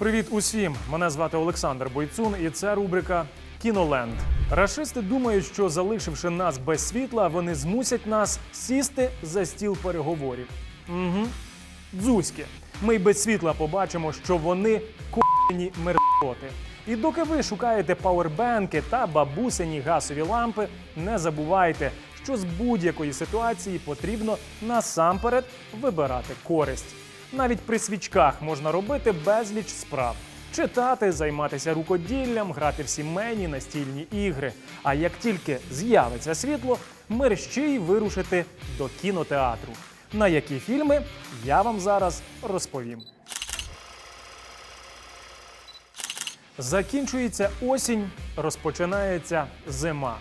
Привіт усім! Мене звати Олександр Бойцун, і це рубрика Кіноленд. Рашисти думають, що залишивши нас без світла, вони змусять нас сісти за стіл переговорів. Угу. Дзузьки. Ми й без світла побачимо, що вони ко**ні мердоти. І доки ви шукаєте пауербенки та бабусині газові лампи, не забувайте, що з будь-якої ситуації потрібно насамперед вибирати користь. Навіть при свічках можна робити безліч справ. Читати, займатися рукоділлям, грати в сімейні настільні ігри. А як тільки з'явиться світло, мерщій вирушити до кінотеатру. На які фільми я вам зараз розповім. Закінчується осінь, розпочинається зима.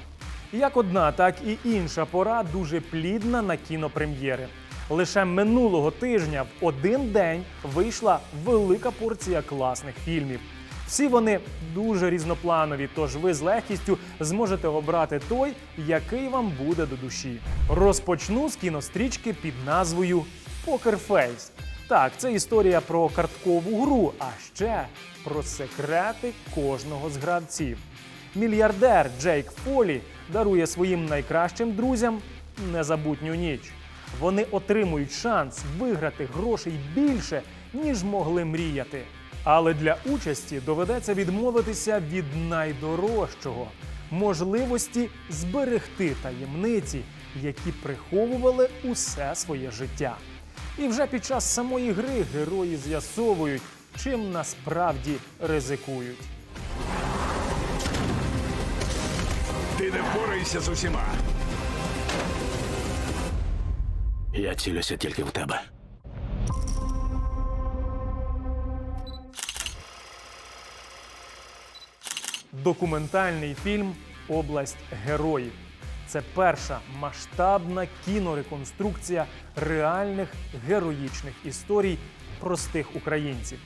Як одна, так і інша пора дуже плідна на кінопрем'єри. Лише минулого тижня в один день вийшла велика порція класних фільмів. Всі вони дуже різнопланові, тож ви з легкістю зможете обрати той, який вам буде до душі. Розпочну з кінострічки під назвою Покерфейс. Так, це історія про карткову гру, а ще про секрети кожного з гравців. Мільярдер Джейк Фолі дарує своїм найкращим друзям незабутню ніч. Вони отримують шанс виграти грошей більше, ніж могли мріяти. Але для участі доведеться відмовитися від найдорожчого можливості зберегти таємниці, які приховували усе своє життя. І вже під час самої гри герої з'ясовують, чим насправді ризикують. Ти не впораєшся з усіма. Я цілюся тільки в тебе. Документальний фільм Область героїв. Це перша масштабна кінореконструкція реальних героїчних історій простих українців.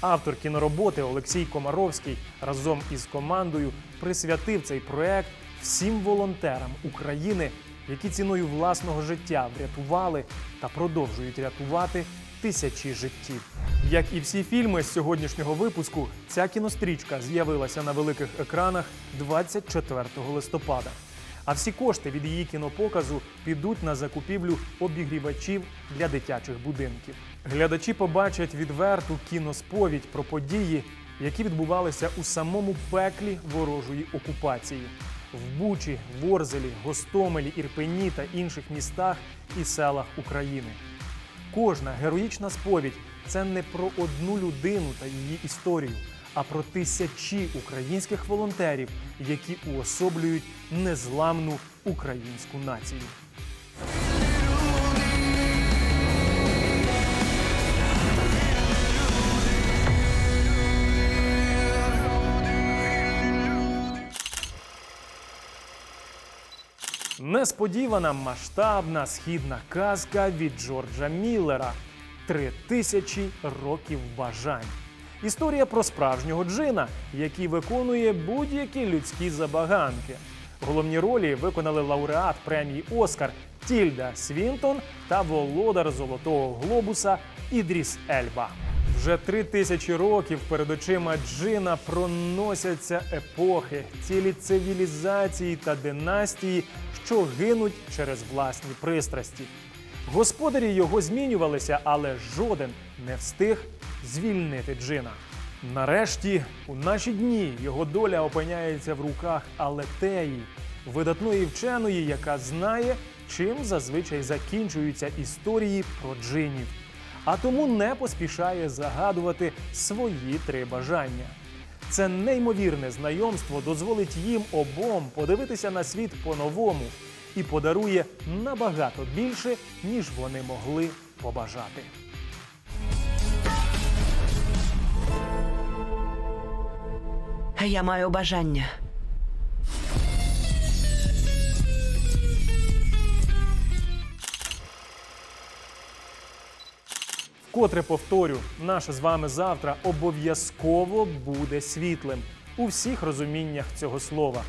Автор кінороботи Олексій Комаровський разом із командою присвятив цей проект всім волонтерам України, які ціною власного життя врятували та продовжують рятувати тисячі життів. Як і всі фільми з сьогоднішнього випуску, ця кінострічка з'явилася на великих екранах 24 листопада. А всі кошти від її кінопоказу підуть на закупівлю обігрівачів для дитячих будинків. Глядачі побачать відверту кіносповідь про події, які відбувалися у самому пеклі ворожої окупації в Бучі, Ворзелі, Гостомелі, Ірпені та інших містах і селах України. Кожна героїчна сповідь це не про одну людину та її історію, а про тисячі українських волонтерів, які уособлюють незламну українську націю. Несподівана масштабна східна казка від Джорджа Міллера Три тисячі років бажань. Історія про справжнього джина, який виконує будь-які людські забаганки. Головні ролі виконали лауреат премії Оскар Тільда Свінтон та володар Золотого Глобуса Ідріс Ельба. Вже три тисячі років перед очима Джина проносяться епохи, цілі цивілізації та династії, що гинуть через власні пристрасті. Господарі його змінювалися, але жоден не встиг звільнити Джина. Нарешті, у наші дні його доля опиняється в руках Алетеї, видатної вченої, яка знає, чим зазвичай закінчуються історії про джинів, а тому не поспішає загадувати свої три бажання. Це неймовірне знайомство дозволить їм обом подивитися на світ по-новому і подарує набагато більше, ніж вони могли побажати. Я маю бажання. Вкотре повторю, наше з вами завтра обов'язково буде світлим у всіх розуміннях цього слова.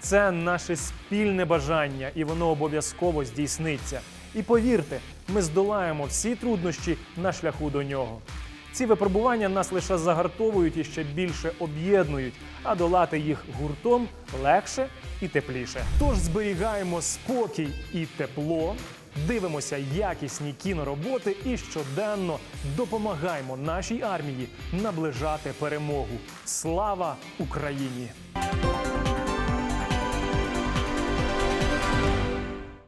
Це наше спільне бажання, і воно обов'язково здійсниться. І повірте, ми здолаємо всі труднощі на шляху до нього. Ці випробування нас лише загартовують і ще більше об'єднують, а долати їх гуртом легше і тепліше. Тож зберігаємо спокій і тепло, дивимося якісні кінороботи і щоденно допомагаємо нашій армії наближати перемогу. Слава Україні!